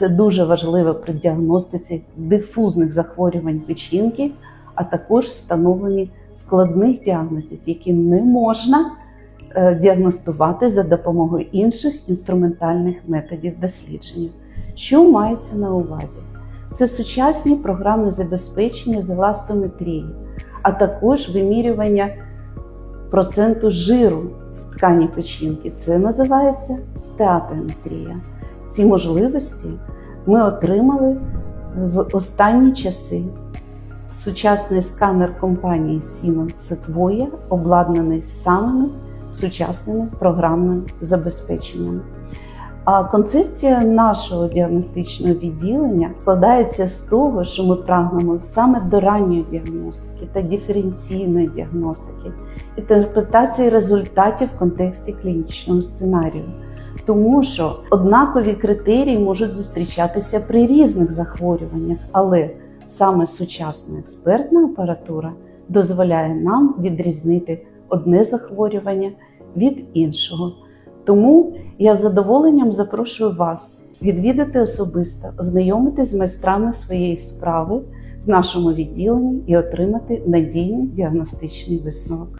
Це дуже важливо при діагностиці дифузних захворювань печінки, а також встановленні складних діагнозів, які не можна е, діагностувати за допомогою інших інструментальних методів дослідження. Що мається на увазі? Це сучасні програми забезпечення з еластометрії, а також вимірювання проценту жиру в ткані печінки. Це називається стеатометрія. Ці можливості ми отримали в останні часи. Сучасний сканер компанії Siemens Sequoia обладнаний самими сучасними програмними забезпеченнями. А концепція нашого діагностичного відділення складається з того, що ми прагнемо саме до ранньої діагностики та диференційної діагностики, інтерпретації результатів в контексті клінічного сценарію. Тому що однакові критерії можуть зустрічатися при різних захворюваннях, але саме сучасна експертна апаратура дозволяє нам відрізнити одне захворювання від іншого. Тому я з задоволенням запрошую вас відвідати особисто, ознайомитись з майстрами своєї справи в нашому відділенні і отримати надійний діагностичний висновок.